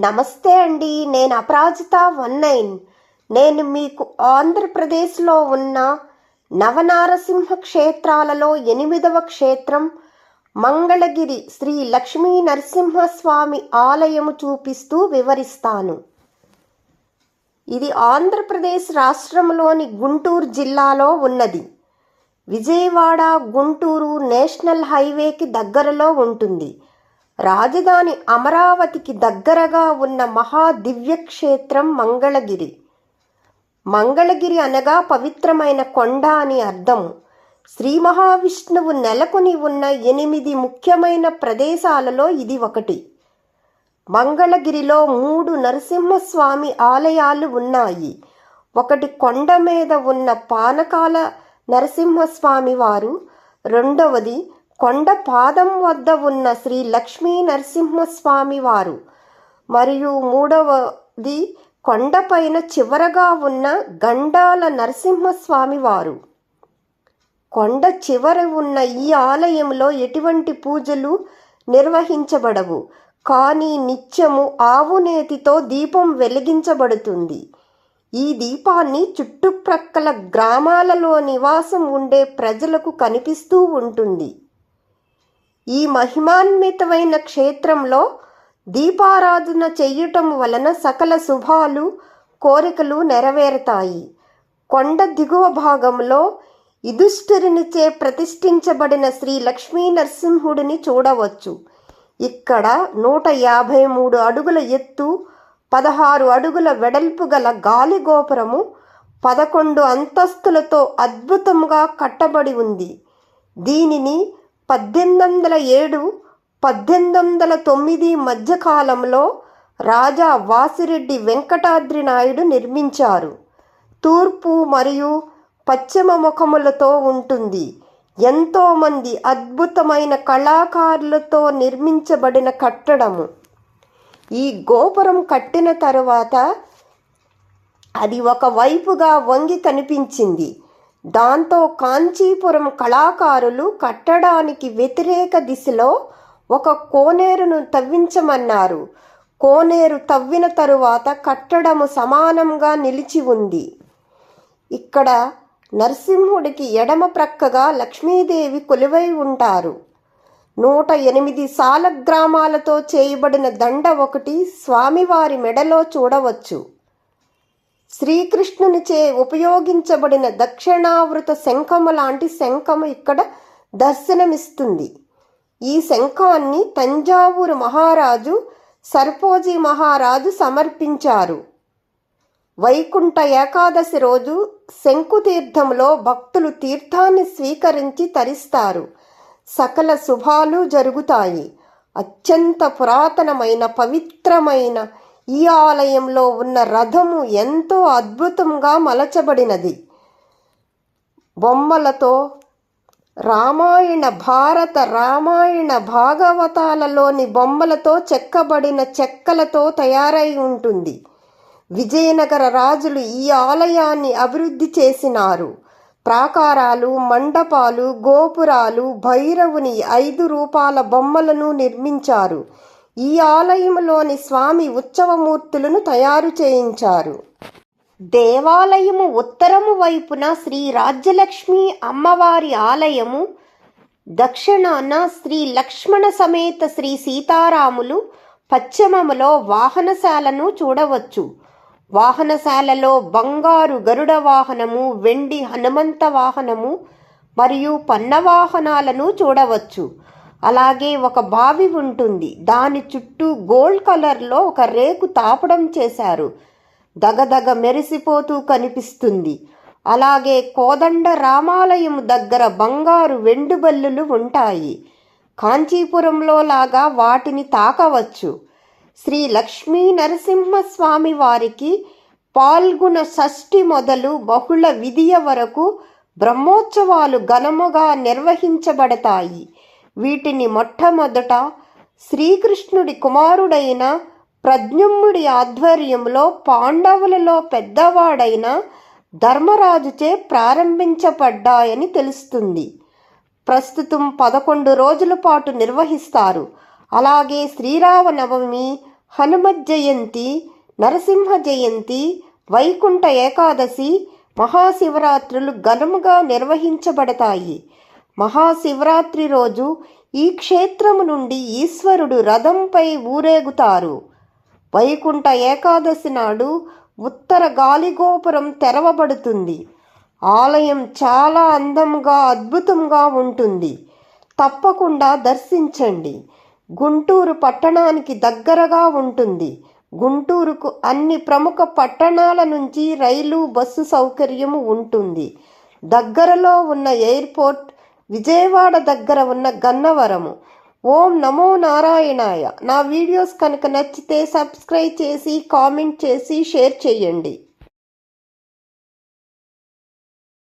నమస్తే అండి నేను అపరాజిత వన్ నైన్. నేను మీకు ఆంధ్రప్రదేశ్లో ఉన్న నవనారసింహ క్షేత్రాలలో ఎనిమిదవ క్షేత్రం మంగళగిరి శ్రీ లక్ష్మీ నరసింహస్వామి ఆలయము చూపిస్తూ వివరిస్తాను. ఇది ఆంధ్రప్రదేశ్ రాష్ట్రంలోని గుంటూరు జిల్లాలో ఉన్నది. విజయవాడ గుంటూరు నేషనల్ హైవేకి దగ్గరలో ఉంటుంది. రాజధాని అమరావతికి దగ్గరగా ఉన్న మహా దివ్యక్షేత్రం మంగళగిరి. మంగళగిరి అనగా పవిత్రమైన కొండ అని అర్థం. శ్రీ మహావిష్ణువు నెలకొని ఉన్న ఎనిమిది ముఖ్యమైన ప్రదేశాలలో ఇది ఒకటి. మంగళగిరిలో మూడు నరసింహస్వామి ఆలయాలు ఉన్నాయి. ఒకటి కొండ మీద ఉన్న పానకాల నరసింహస్వామి వారు. రెండవది కొండ పాదం వద్ద ఉన్న శ్రీ లక్ష్మీ నరసింహస్వామి వారు. మరియు మూడవది కొండపైన చివరగా ఉన్న గండాల నరసింహస్వామి వారు. కొండ చివర ఉన్న ఈ ఆలయంలో ఎటువంటి పూజలు నిర్వహించబడవు. కానీ నిత్యము ఆవునేతితో దీపం వెలిగించబడుతుంది. ఈ దీపాన్ని చుట్టుప్రక్కల గ్రామాలలో నివాసం ఉండే ప్రజలకు కనిపిస్తూ ఉంటుంది. ఈ మహిమాన్వితమైన క్షేత్రంలో దీపారాధన చెయ్యటం వలన సకల శుభాలు కోరికలు నెరవేరుతాయి. కొండ దిగువ భాగంలో యుధిష్ఠిరునిచే ప్రతిష్ఠించబడిన శ్రీ లక్ష్మీ నరసింహుడిని చూడవచ్చు. ఇక్కడ నూట యాభై మూడు అడుగుల ఎత్తు పదహారు అడుగుల వెడల్పు గల గాలి గోపురము పదకొండు అంతస్తులతో అద్భుతంగా కట్టబడి ఉంది. దీనిని పద్దెనిమిది వందల ఏడు పద్దెనిమిది వందల తొమ్మిది మధ్యకాలంలో రాజా వాసిరెడ్డి వెంకటాద్రి నాయుడు నిర్మించారు. తూర్పు మరియు పశ్చిమ ముఖములతో ఉంటుంది. ఎంతోమంది అద్భుతమైన కళాకారులతో నిర్మించబడిన కట్టడము. ఈ గోపురం కట్టిన తరువాత అది ఒక వైపుగా వంగి కనిపించింది. దాంతో కాంచీపురం కళాకారులు కట్టడానికి వ్యతిరేక దిశలో ఒక కోనేరును తవ్వించమన్నారు. కోనేరు తవ్విన తరువాత కట్టడము సమానంగా నిలిచి ఉంది. ఇక్కడ నరసింహుడికి ఎడమ ప్రక్కగా లక్ష్మీదేవి కొలువై ఉంటారు. నూట ఎనిమిది సాలగ్రామాలతో చేయబడిన దండ ఒకటి స్వామివారి మెడలో చూడవచ్చు. శ్రీకృష్ణునిచే ఉపయోగించబడిన దక్షిణావృత శంఖము లాంటి శంఖము ఇక్కడ దర్శనమిస్తుంది. ఈ శంఖాన్ని తంజావూరు మహారాజు సర్పోజీ మహారాజు సమర్పించారు. వైకుంఠ ఏకాదశి రోజు శంకుతీర్థంలో భక్తులు తీర్థాన్ని స్వీకరించి తరిస్తారు. సకల శుభాలు జరుగుతాయి. అత్యంత పురాతనమైన పవిత్రమైన ఈ ఆలయంలో ఉన్న రథము ఎంతో అద్భుతంగా మలచబడినది. బొమ్మలతో రామాయణ భారత రామాయణ భాగవతాలలోని బొమ్మలతో చెక్కబడిన చెక్కలతో తయారై ఉంటుంది. విజయనగర రాజులు ఈ ఆలయాన్ని అభివృద్ధి చేసినారు. ప్రాకారాలు మండపాలు గోపురాలు భైరవుని ఐదు రూపాల బొమ్మలను నిర్మించారు. ఈ ఆలయంలోని స్వామి ఉత్సవమూర్తులను తయారు చేయించారు. దేవాలయము ఉత్తరము వైపున శ్రీ రాజ్యలక్ష్మి అమ్మవారి ఆలయము దక్షిణాన శ్రీ లక్ష్మణ సమేత శ్రీ సీతారాములు పశ్చిమములో వాహనశాలను చూడవచ్చు. వాహనశాలలో బంగారు గరుడ వాహనము వెండి హనుమంత వాహనము మరియు పన్న వాహనాలను చూడవచ్చు. అలాగే ఒక బావి ఉంటుంది. దాని చుట్టూ గోల్డ్ కలర్లో ఒక రేకు తాపడం చేశారు. దగదగ మెరిసిపోతూ కనిపిస్తుంది. అలాగే కోదండ రామాలయం దగ్గర బంగారు వెండుబల్లులు ఉంటాయి. కాంచీపురంలో లాగా వాటిని తాకవచ్చు. శ్రీ లక్ష్మీ నరసింహస్వామి వారికి పాల్గొన షష్ఠి మొదలు బహుళ విధియ వరకు బ్రహ్మోత్సవాలు ఘనముగా నిర్వహించబడతాయి. వీటిని మొట్టమొదట శ్రీకృష్ణుడి కుమారుడైన ప్రజ్ఞమ్ముడి ఆధ్వర్యంలో పాండవులలో పెద్దవాడైన ధర్మరాజుచే ప్రారంభించబడ్డాయని తెలుస్తుంది. ప్రస్తుతం పదకొండు రోజుల పాటు నిర్వహిస్తారు. అలాగే శ్రీరామనవమి హనుమ జయంతి నరసింహ జయంతి వైకుంఠ ఏకాదశి మహాశివరాత్రులు ఘనముగా నిర్వహించబడతాయి. మహాశివరాత్రి రోజు ఈ క్షేత్రము నుండి ఈశ్వరుడు రథంపై ఊరేగుతారు. వైకుంఠ ఏకాదశి నాడు ఉత్తర గాలిగోపురం తెరవబడుతుంది. ఆలయం చాలా అందంగా అద్భుతంగా ఉంటుంది. తప్పకుండా దర్శించండి. గుంటూరు పట్టణానికి దగ్గరగా ఉంటుంది. గుంటూరుకు అన్ని ప్రముఖ పట్టణాల నుంచి రైలు బస్సు సౌకర్యం ఉంటుంది. దగ్గరలో ఉన్న ఎయిర్పోర్ట్ విజయవాడ దగ్గర ఉన్న గన్నవరము. ఓం నమో నారాయణాయ. నా వీడియోస్ కనుక నచ్చితే సబ్స్క్రైబ్ చేసి కామెంట్ చేసి షేర్ చేయండి.